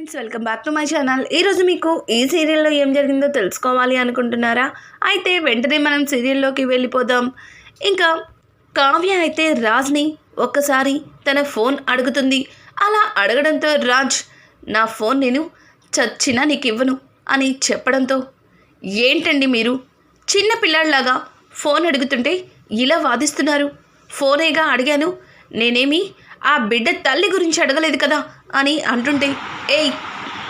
Friends welcome back to my channel. ఈరోజు మీకు ఈ సీరియల్లో ఏం జరిగిందో తెలుసుకోవాలి అనుకుంటున్నారా? అయితే వెంటనే మనం సీరియల్లోకి వెళ్ళిపోదాం. ఇంకా కావ్య అయితే రాజ్ని ఒక్కసారి తన ఫోన్ అడుగుతుంది. అలా అడగడంతో రాజ్ నా ఫోన్ నేను చచ్చినా నీకు ఇవ్వను అని చెప్పడంతో ఏంటండి మీరు? చిన్న పిల్లాడిలాగా ఫోన్ అడుగుతుంటే ఇలా వాదిస్తున్నారు. ఫోనేగా అడిగాను నేనేమి ఆ బిడ్డ తల్లి గురించి అడగలేదు కదా అని అంటుంటే ఏయ్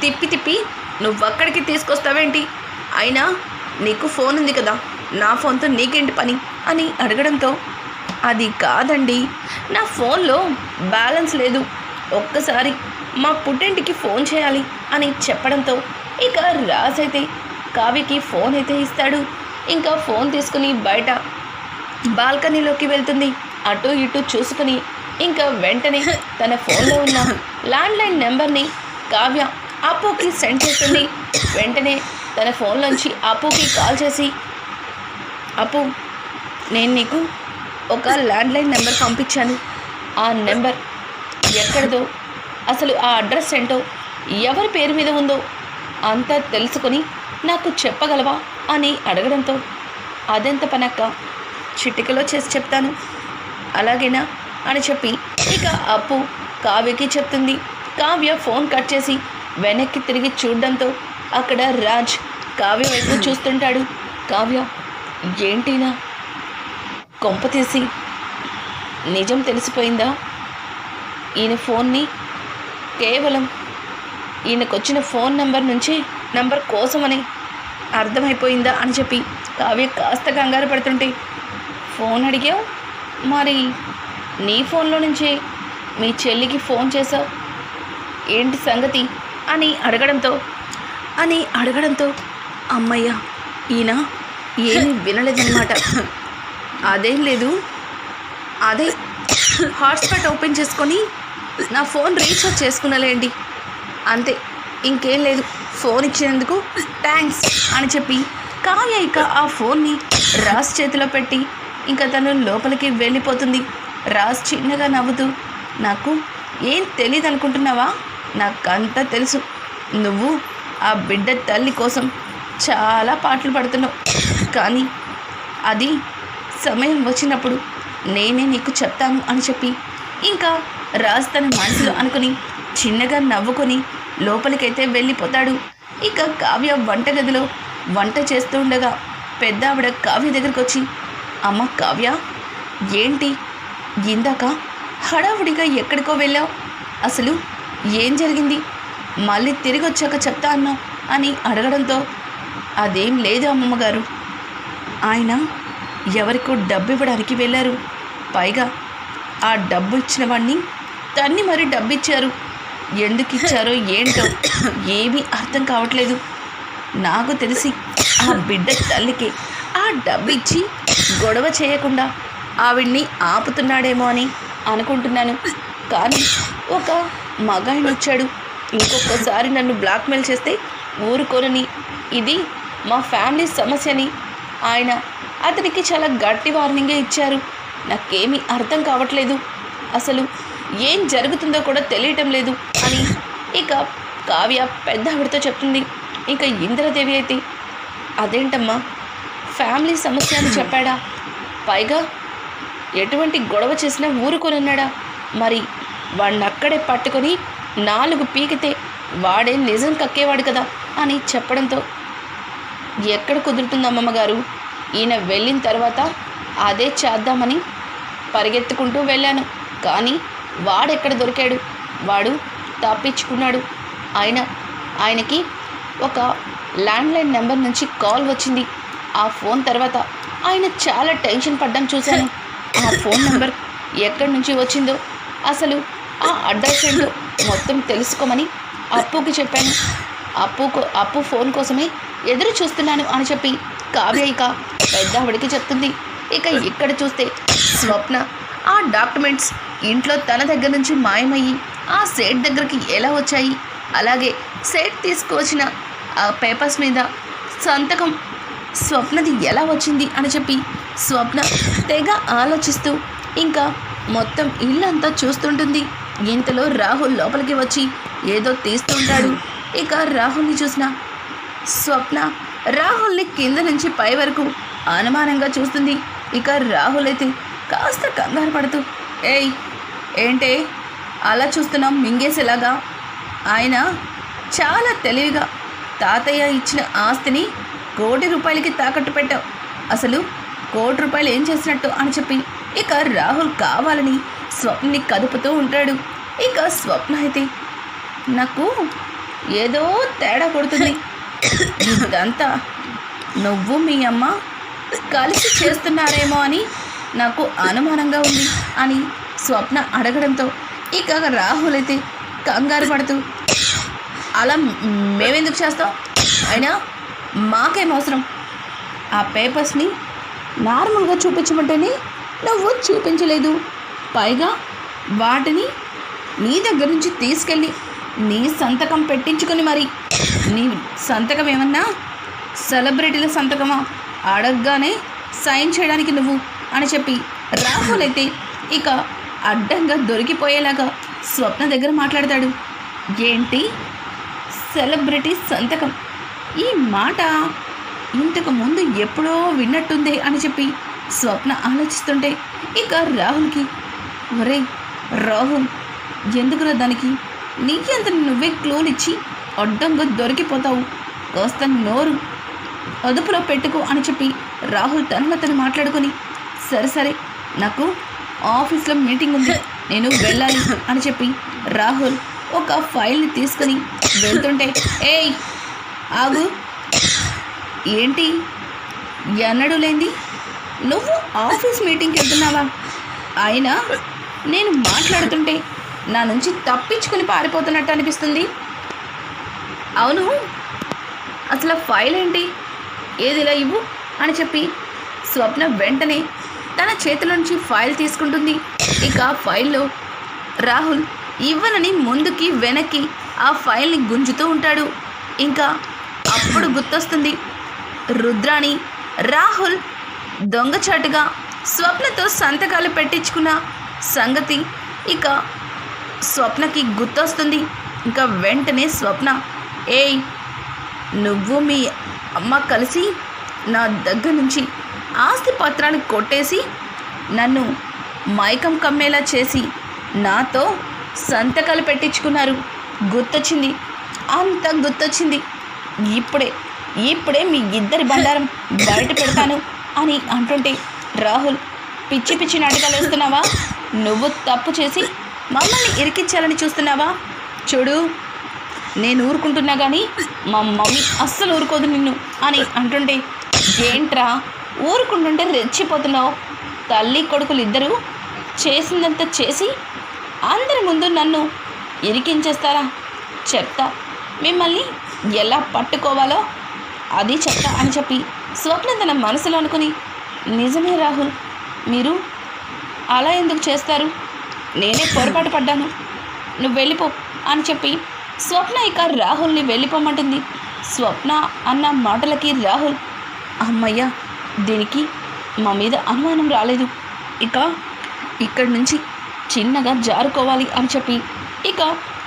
తిప్పి తిప్పి నువ్వక్కడికి తీసుకొస్తావేంటి? అయినా నీకు ఫోన్ ఉంది కదా నా ఫోన్తో నీకేంటి పని? అని అడగడంతో అది కాదండి నా ఫోన్లో బ్యాలెన్స్ లేదు ఒక్కసారి మా పుట్టింటికి ఫోన్ చేయాలి అని చెప్పడంతో ఇక రాజ్ అయితే కావ్యకి ఫోన్ అయితే ఇస్తాడు. ఇంకా ఫోన్ తీసుకుని బయట బాల్కనీలోకి వెళ్తుంది. అటు ఇటు చూసుకుని ఇంకా వెంటనే తన ఫోన్లో ఉన్న ల్యాండ్లైన్ నెంబర్ని కావ్య అప్పుకి సెండ్ చేస్తుంది. వెంటనే తన ఫోన్లోంచి అప్పుకి కాల్ చేసి అప్పు నేను నీకు ఒక ల్యాండ్లైన్ నెంబర్ పంపించాను. ఆ నెంబర్ ఎక్కడిదో అసలు ఆ అడ్రస్ ఏంటో ఎవరి పేరు మీద ఉందో అంతా తెలుసుకొని నాకు చెప్పగలవా? అని అడగడంతో అదెంత పనక్క? చిటికలో చేసి చెప్తాను. అలాగేనా? అని చెప్పి ఇక అప్పు కావ్యకి చెప్తుంది. కావ్య ఫోన్ కట్ చేసి వెనక్కి తిరిగి చూడడంతో అక్కడ రాజ్ కావ్య వైపు చూస్తుంటాడు. కావ్య ఏంటినా? కొంప తీసి నిజం తెలిసిపోయిందా? ఈయన ఫోన్ని కేవలం ఈయనకొచ్చిన ఫోన్ నెంబర్ నుంచి నంబర్ కోసమని అర్థమైపోయిందా? అని చెప్పి కావ్య కాస్త కంగారు పడుతుంటే ఫోన్ అడిగావు? మరి నీ ఫోన్లో నుంచి మీ చెల్లికి ఫోన్ చేశావు? ఏంటి సంగతి? అని అడగడంతో అని అడగడంతో అమ్మయ్య ఈయన ఏమీ వినలేదన్నమాట. అదేం లేదు. అదే హాట్స్పాట్ ఓపెన్ చేసుకొని నా ఫోన్ రీఛార్జ్ చేసుకున్నలేండి అంతే ఇంకేం లేదు. ఫోన్ ఇచ్చినందుకు థ్యాంక్స్ అని చెప్పి కావ్య ఇక ఆ ఫోన్ని రాజ్ చేతిలో పెట్టి ఇంకా తను లోపలికి వెళ్ళిపోతుంది. రాజ్ చిన్నగా నవ్వుతూ నాకు ఏం తెలియదు అనుకుంటున్నావా నాకంతా తెలుసు. నువ్వు ఆ బిడ్డ తల్లి కోసం చాలా పాటలు పడుతున్నావు. కానీ అది సమయం వచ్చినప్పుడు నేనే నీకు చెప్తాను అని చెప్పి ఇంకా రాజ్ తన మనసులో అనుకుని చిన్నగా నవ్వుకొని లోపలికైతే వెళ్ళిపోతాడు. ఇక కావ్య వంటగదిలో వంట చేస్తూ ఉండగా పెద్ద ఆవిడ కావ్య దగ్గరికి వచ్చి అమ్మ కావ్య ఏంటి ఇందాక హడావుడిగా ఎక్కడికో వెళ్ళావు. అసలు ఏం జరిగింది? మళ్ళీ తిరిగి వచ్చాక చెప్తా అన్నావు అని అడగడంతో అదేం లేదు అమ్మమ్మగారు. ఆయన ఎవరికో డబ్బు ఇవ్వడానికి వెళ్ళారు. పైగా ఆ డబ్బు ఇచ్చిన వాడిని తన్ని మరి డబ్బు ఇచ్చారు ఎందుకు ఇచ్చారో ఏంటో ఏమీ అర్థం కావట్లేదు. నాకు తెలిసి ఆ బిడ్డ తల్లికి ఆ డబ్బు ఇచ్చి గొడవ చేయకుండా ఆవిడ్ని ఆపుతున్నాడేమో అని అనుకుంటున్నాను. కానీ ఒక మగాయన వచ్చాడు ఇంకొకసారి నన్ను బ్లాక్మెయిల్ చేస్తే ఊరుకోనని. ఇది మా ఫ్యామిలీ సమస్యని. ఆయన అతనికి చాలా గట్టి వార్నింగే ఇచ్చారు. నాకేమీ అర్థం కావట్లేదు. అసలు ఏం జరుగుతుందో కూడా తెలియటం లేదు అని ఇక కావ్య పెద్ద ఆవిడతో చెప్తుంది. ఇక ఇంద్రదేవి అయితే అదేంటమ్మా? ఫ్యామిలీ సమస్య అని చెప్పాడా? పైగా ఎటువంటి గొడవ చేసినా ఊరుకొనన్నాడా? మరి వాడిని అక్కడే పట్టుకొని నాలుగు పీకితే వాడే నిజం కక్కేవాడు కదా అని చెప్పడంతో ఎక్కడ కుదురుతుంది గారు ఈయన వెళ్ళిన తర్వాత అదే చేద్దామని పరిగెత్తుకుంటూ వెళ్ళాను. కానీ వాడెక్కడ దొరికాడు? వాడు తప్పించుకున్నాడు. ఆయన ఆయనకి ఒక ల్యాండ్లైన్ నెంబర్ నుంచి కాల్ వచ్చింది. ఆ ఫోన్ తర్వాత ఆయన చాలా టెన్షన్ పడ్డం చూశాను. ఆ ఫోన్ నెంబర్ ఎక్కడి నుంచి వచ్చిందో అసలు ఆ అడ్రస్ ఏంటో మొత్తం తెలుసుకోమని అప్పుకి చెప్పాను. అప్పుకు అప్పు ఫోన్ కోసమే ఎదురు చూస్తున్నాను అని చెప్పి కావ్య ఇక పెద్ద ఆవిడకి చెప్తుంది. ఇక ఇక్కడ చూస్తే స్వప్న ఆ డాక్యుమెంట్స్ ఇంట్లో తన దగ్గర నుంచి మాయమయ్యి ఆ సేట్ దగ్గరికి ఎలా వచ్చాయి? అలాగే సేట్ తీసుకువచ్చిన ఆ పేపర్స్ మీద సంతకం స్వప్నది ఎలా వచ్చింది అని చెప్పి స్వప్న తెగ ఆలోచిస్తూ ఇంకా మొత్తం ఇల్లంతా చూస్తుంటుంది. ఇంతలో రాహుల్ లోపలికి వచ్చి ఏదో తీస్తుంటాడు ఇక రాహుల్ని చూసిన స్వప్న రాహుల్ని కింద నుంచి పై వరకు అనుమానంగా చూస్తుంది. ఇక రాహుల్ అయితే కాస్త కంగారు పడుతూ ఏయ్ ఏంటే? అలా చూస్తున్నాం మింగేసేలాగా. ఆయన చాలా తెలివిగా తాతయ్య ఇచ్చిన ఆస్తిని కోటి రూపాయలకి తాకట్టు పెట్టావు. అసలు కోటి రూపాయలు ఏం చేసినట్టు అని చెప్పి ఇక రాహుల్ కావాలని స్వప్నని కదుపుతూ ఉంటాడు. ఇక స్వప్న అయితే నాకు ఏదో తేడా కొడుతుంది. ఇదంతా నువ్వు మీ అమ్మ కలిసి చేస్తున్నారేమో అని నాకు అనుమానంగా ఉంది అని స్వప్న అడగడంతో ఇక రాహుల్ అయితే కంగారు పడుతూ అలా మేమెందుకు చేస్తాం? అయినా మాకేం అవసరం? ఆ పేపర్స్ని నార్మల్గా చూపించమంటేనే నువ్వు చూపించలేదు. పైగా వాటిని నీ దగ్గర నుంచి తీసుకెళ్ళి నీ సంతకం పెట్టించుకొని మరి. నీ సంతకం ఏమన్నా? సెలబ్రిటీల సంతకమా? అడగగానే సైన్ చేయడానికి నువ్వు అని చెప్పి రాహుల్ అయితే ఇక అడ్డంగా దొరికిపోయేలాగా స్వప్న దగ్గర మాట్లాడతాడు. ఏంటి? సెలబ్రిటీ సంతకం ఈ మాట ఇంతకు ముందు ఎప్పుడో విన్నట్టుందే అని చెప్పి స్వప్న ఆలోచిస్తుంటే ఇక రాహుల్కి ఒరే రాహుల్ ఎందుకురా దానికి? నీకెంత నువ్వే క్లోనిచ్చి అడ్డంగా దొరికిపోతావు. కాస్త నోరు అదుపులో పెట్టుకో అని చెప్పి రాహుల్ తనలో తను మాట్లాడుకొని సరే సరే నాకు ఆఫీస్లో మీటింగ్ ఉంది నేను వెళ్ళాలి అని చెప్పి రాహుల్ ఒక ఫైల్ని తీసుకొని వెళ్తుంటే ఏయ్ ఆగు. ఏంటి? ఎన్నడూ లేంది నువ్వు ఆఫీస్ మీటింగ్కి వెళ్తున్నావా? అయినా నేను మాట్లాడుతుంటే నా నుంచి తప్పించుకుని పారిపోతున్నట్టు అనిపిస్తుంది. అవును. అసలు ఫైల్ ఏంటి? ఏదిలా ఇవ్వు? అని చెప్పి స్వప్న వెంటనే తన చేతిలో నుంచి ఫైల్ తీసుకుంటుంది. ఇక ఆ ఫైల్లో రాహుల్ ఇవ్వనని ముందుకి వెనక్కి ఆ ఫైల్ని గుంజుతూ ఉంటాడు. ఇంకా అప్పుడు గుర్తొస్తుంది. రుద్రాణి రాహుల్ దొంగచాటుగా స్వప్నతో సంతకాలు పెట్టించుకున్న సంగతి ఇక స్వప్నకి గుర్తొస్తుంది. ఇంకా వెంటనే స్వప్న ఏయ్ నువ్వు మీ అమ్మ కలిసి నా దగ్గర నుంచి ఆస్తి పత్రాన్ని కొట్టేసి నన్ను మైకం కమ్మేలా చేసి నాతో సంతకాలు పెట్టించుకున్నారు. గుర్తొచ్చింది. అంత గుర్తొచ్చింది. ఇప్పుడే ఇప్పుడే మీ ఇద్దరి బండారం బయట పెడతాను అని అంటుంటే రాహుల్ పిచ్చి పిచ్చి నాటకాలు వేస్తున్నావా? నువ్వు తప్పు చేసి మమ్మల్ని ఇరికించాలని చూస్తున్నావా? చూడు నేను ఊరుకుంటున్నా కానీ మా మమ్మీ అస్సలు ఊరుకోదు నిన్ను అని అంటుంటే ఏంట్రా ఊరుకుంటుంటే రెచ్చిపోతున్నావు? తల్లి కొడుకులు ఇద్దరు చేసిందంత చేసి అందరి ముందు నన్ను ఇరికించేస్తారా? చెప్తా మిమ్మల్ని ఎలా పట్టుకోవాలో అది చెప్తా అని చెప్పి స్వప్న తన మనసులో అనుకుని నిజమే రాహుల్ మీరు అలా ఎందుకు చేస్తారు? నేనే పొరపాటు పడ్డాను. నువ్వు వెళ్ళిపో అని చెప్పి స్వప్న ఇక రాహుల్ని వెళ్ళిపోమంటుంది. స్వప్న అన్న మాటలకి రాహుల్ అమ్మయ్య దీనికి మా మీద అనుమానం రాలేదు. ఇక ఇక్కడి నుంచి చిన్నగా జారుకోవాలి అని చెప్పి ఇక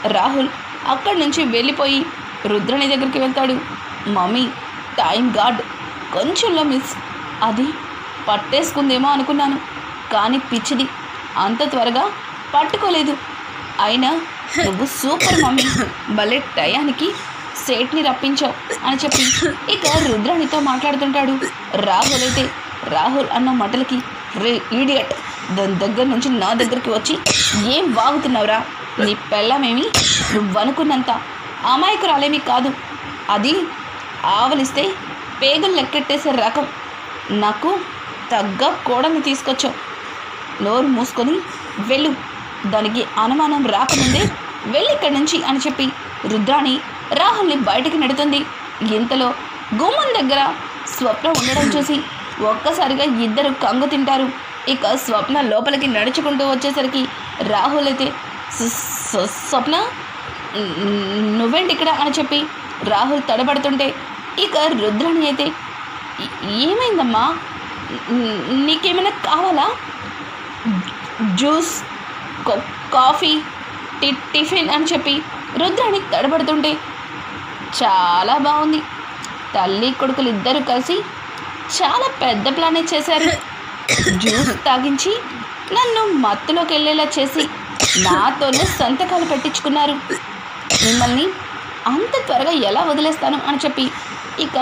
రాహుల్ అక్కడి నుంచి వెళ్ళిపోయి రుద్రని దగ్గరికి వెళ్తాడు. Mummy time god. కొంచెంలో మిస్. అది పట్టేసుకుందేమో అనుకున్నాను. కానీ పిచ్చిది అంత త్వరగా పట్టుకోలేదు. అయినా నువ్వు సూపర్ మమ్మీ. భలే టయానికి సేట్ని రప్పించావు అని చెప్పి ఇక రుద్రాణితో మాట్లాడుతుంటాడు. రాహుల్ అయితే రాహుల్ అన్న మటలకి రే ఈడియట్ దాని దగ్గర నుంచి నా దగ్గరికి వచ్చి ఏం వాగుతున్నావురా? నీ పెళ్ళమేమి? నువ్వు అనుకున్నంత అమాయకురాలేమి కాదు. అది ఆవలిస్తే పేగులు లెక్కెట్టేసే రకం. నాకు తగ్గ కోడని తీసుకొచ్చావు. నోరు మూసుకొని వెళ్ళు. దానికి అనుమానం రాకముందే వెళ్ళి ఇక్కడి నుంచి అని చెప్పి రుద్రాణి రాహుల్ని బయటికి నెడుతుంది. ఇంతలో గుమ్మం దగ్గర స్వప్న ఉండడం చూసి ఒక్కసారిగా ఇద్దరు కంగు తింటారు. ఇక స్వప్న లోపలికి నడుచుకుంటూ వచ్చేసరికి రాహుల్ అయితే స్వప్న నువ్వేంటి ఇక్కడ అని చెప్పి రాహుల్ తడబడుతుంటే ఇక రుద్రాణి అయితే ఏమైందమ్మా? నీకేమైనా కావాలా? జ్యూస్ కాఫీ టి టిఫిన్ అని చెప్పి రుద్రాణి తడబడుతుంటే చాలా బాగుంది. తల్లి కొడుకులు ఇద్దరు కలిసి చాలా పెద్ద ప్లానే చేశారు. జ్యూస్ తాగించి నన్ను మత్తులోకి వెళ్ళేలా చేసి నాతోనే సంతకాలు పెట్టించుకున్నారు. మిమ్మల్ని అంత త్వరగా ఎలా వదిలేస్తాను అని చెప్పి ఇక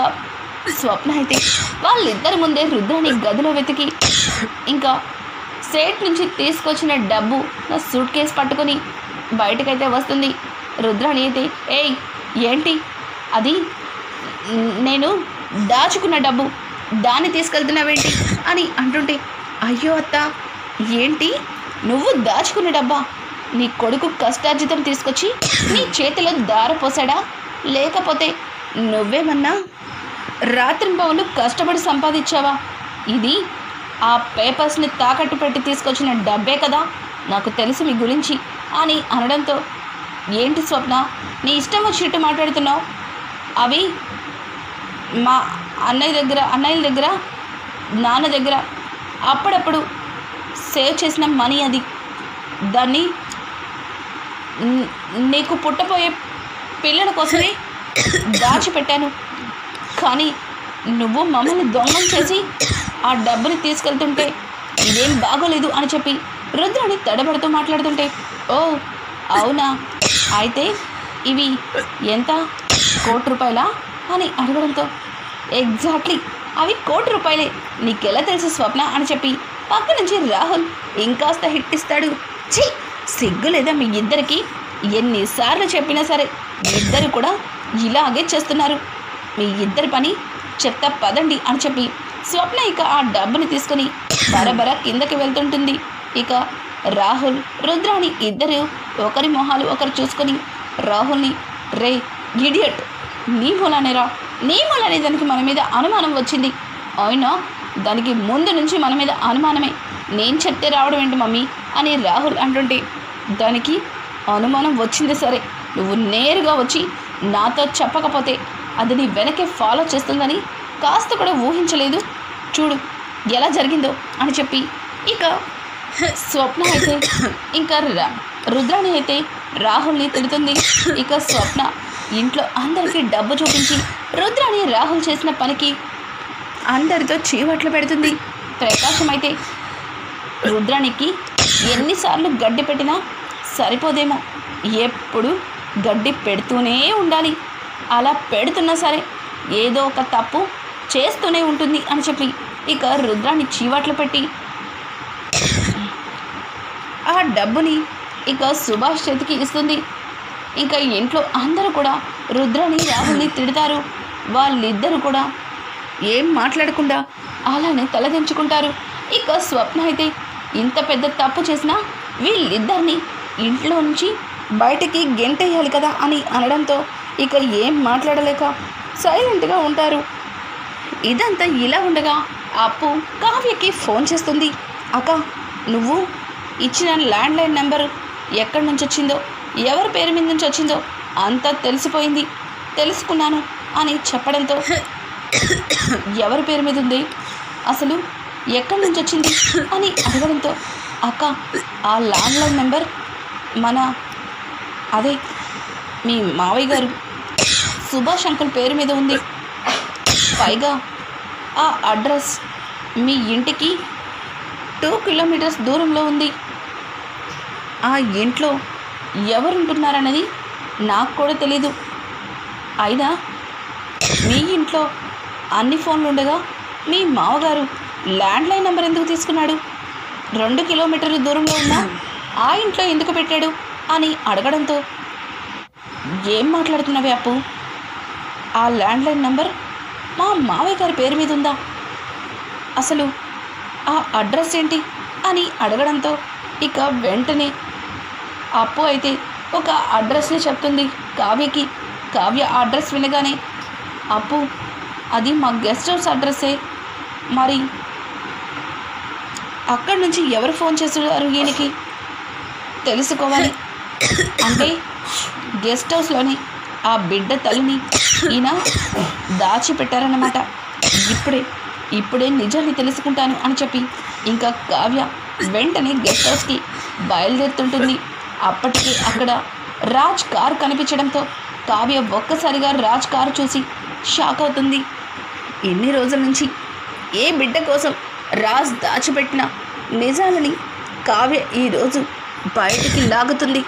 స్వప్న అయితే వాళ్ళిద్దరి ముందే రుద్రాన్ని గదిలో వెతికి ఇంకా సేట్ నుంచి తీసుకొచ్చిన డబ్బు నా సూట్ కేసు పట్టుకొని బయటకైతే వస్తుంది. రుద్రాణి అయితే ఏయ్ ఏంటి? అది నేను దాచుకున్న డబ్బు దాన్ని తీసుకెళ్తున్నావేంటి? అని అంటుంటే అయ్యో అత్త ఏంటి? నువ్వు దాచుకున్న డబ్బా? నీ కొడుకు కష్టార్జితం తీసుకొచ్చి నీ చేతిలో దారపోసాడా లేకపోతే నువ్వేమన్నా రాత్రింబవులు కష్టపడి సంపాదించావా? ఇది ఆ పేపర్స్ని తాకట్టు పెట్టి తీసుకొచ్చిన డబ్బే కదా నాకు తెలుసు మీ గురించి అని అనడంతో ఏంటి స్వప్న నీ ఇష్టం వచ్చినట్టు మాట్లాడుతున్నావు? అవి మా అన్నయ్య దగ్గర అన్నయ్యల దగ్గర నాన్న దగ్గర అప్పుడప్పుడు సేవ్ చేసిన మనీ అది. దాన్ని నీకు పుట్టబోయే పిల్లల కోసమే దాచిపెట్టాను. కానీ నువ్వు మమ్మల్ని దొంగం చేసి ఆ డబ్బుని తీసుకెళ్తుంటే ఇదేం బాగోలేదు అని చెప్పి రుద్రాని తడబడుతూ మాట్లాడుతుంటే ఓ అవునా? అయితే ఇవి ఎంత? కోటి రూపాయలా? అని అడగడంతో ఎగ్జాక్ట్లీ అవి కోటి రూపాయలే. నీకెలా తెలుసు స్వప్న? అని చెప్పి పక్క నుంచి రాహుల్ ఇంకాస్త హిట్ ఇస్తాడు. ఛీ! సిగ్గు లేదా మీ ఇద్దరికి? ఎన్నిసార్లు చెప్పినా సరే ఇద్దరు కూడా ఇలాగే చేస్తున్నారు. మీ ఇద్దరి పని చెప్తా పదండి అని చెప్పి స్వప్న ఇక ఆ డబ్బుని తీసుకుని బరబర కిందకి వెళ్తుంటుంది. ఇక రాహుల్ రుద్రాణి ఇద్దరు ఒకరి మొహాలు ఒకరు చూసుకొని రాహుల్ని రే ఇడియట్ నీ మూలనేరా నీ మూలనే దానికి మన మీద అనుమానం వచ్చింది. అయినా దానికి ముందు నుంచి మన మీద అనుమానమే. నేను చెప్తే రావడం ఏంటి మమ్మీ? అని రాహుల్ అంటుంటే దానికి అనుమానం వచ్చింది సరే. నువ్వు నేరుగా వచ్చి నాతో చెప్పకపోతే అది నీ వెనకే ఫాలో చేస్తుందని కాస్త కూడా ఊహించలేదు. చూడు ఎలా జరిగిందో అని చెప్పి ఇక స్వప్న అయితే ఇంకా రుద్రాణి అయితే రాహుల్ని తిడుతుంది. ఇక స్వప్న ఇంట్లో అందరికీ డబ్బు చూపించి రుద్రాణి రాహుల్ చేసిన పనికి అందరితో చీవట్లు పెడుతుంది. ప్రకాశం అయితే రుద్రానికి ఎన్నిసార్లు గడ్డి పెట్టినా సరిపోదేమో. ఎప్పుడు గడ్డి పెడుతూనే ఉండాలి. అలా పెడుతున్నా సరే ఏదో ఒక తప్పు చేస్తూనే ఉంటుంది అని చెప్పి ఇక రుద్రాన్ని చీవట్లు పెట్టి ఆ డబ్బుని ఇక సుభాష్ చేతికి ఇస్తుంది. ఇంకా ఇంట్లో అందరూ కూడా రుద్రని రాహుల్ని తిడతారు. వాళ్ళిద్దరూ కూడా ఏం మాట్లాడకుండా అలానే తలదించుకుంటారు. ఇక స్వప్న అయితే ఇంత పెద్ద తప్పు చేసినా వీళ్ళిద్దరిని ఇంట్లో నుంచి బయటికి గెంటేయాలి కదా అని అనడంతో ఇక ఏం మాట్లాడలేక సైలెంట్గా ఉంటారు. ఇదంతా ఇలా ఉండగా అప్పు కావ్యకి ఫోన్ చేస్తుంది. అక్క నువ్వు ఇచ్చిన ల్యాండ్లైన్ నెంబర్ ఎక్కడి నుంచి వచ్చిందో ఎవరి పేరు మీద నుంచి వచ్చిందో అంతా తెలిసిపోయింది. తెలుసుకున్నాను అని చెప్పడంతో ఎవరి పేరు మీద ఉంది? అసలు ఎక్కడి నుంచి వచ్చింది? అని అడగడంతో అక్క ఆ ల్యాండ్లైన్ నెంబర్ మన అదే మీ మావయ్య గారు. సుభాష్ అంకుల్ పేరు మీద ఉంది. పైగా ఆ అడ్రస్ మీ ఇంటికి టూ కిలోమీటర్స్ దూరంలో ఉంది. ఆ ఇంట్లో ఎవరుంటున్నారన్నది నాకు కూడా తెలీదు. అయినా మీ ఇంట్లో అన్ని ఫోన్లు ఉండగా మీ మామగారు ల్యాండ్లైన్ నెంబర్ ఎందుకు తీసుకున్నాడు? రెండు కిలోమీటర్ల దూరంలో ఉన్న ఆ ఇంట్లో ఎందుకు పెట్టాడు? అని అడగడంతో ఏం మాట్లాడుతున్నావి అప్పు? ఆ ల్యాండ్లైన్ నెంబర్ మా మావయ్య గారి పేరు మీద ఉందా? అసలు ఆ అడ్రస్ ఏంటి? అని అడగడంతో ఇక వెంటనే అప్పు అయితే ఒక అడ్రస్ని చెప్తుంది కావ్యకి. కావ్య ఆ అడ్రస్ వినగానే అప్పు అది మా గెస్ట్ హౌస్ అడ్రస్సే మరి అక్కడి నుంచి ఎవరు ఫోన్ చేస్తున్నారు ఈయనకి? తెలుసుకోవాలి అంటే గెస్ట్ హౌస్లోని ఆ బిడ్డ తల్లిని ఈయన దాచిపెట్టారన్నమాట. ఇప్పుడే ఇప్పుడే నిజాన్ని తెలుసుకుంటాను అని చెప్పి ఇంకా కావ్య వెంటనే గెస్ట్ హౌస్కి బయలుదేరుతుంటుంది. అప్పటికి అక్కడ రాజ్ కార్ కనిపించడంతో కావ్య ఒక్కసారిగా రాజ్ కారు చూసి షాక్ అవుతుంది. ఎన్ని రోజుల నుంచి ఏ బిడ్డ కోసం రాజ్ దాచిపెట్టిన నిజాలని కావ్య ఈరోజు బయటికి లాగుతుంది.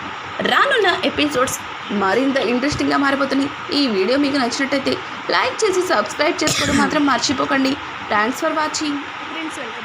రానున్న ఎపిసోడ్స్ మరింత ఇంట్రెస్టింగ్గా మారిపోతున్నాయి. ఈ వీడియో మీకు నచ్చినట్టయితే లైక్ చేసి సబ్స్క్రైబ్ చేసుకోవడం మాత్రం మర్చిపోకండి. Thanks for watching. Friends welcome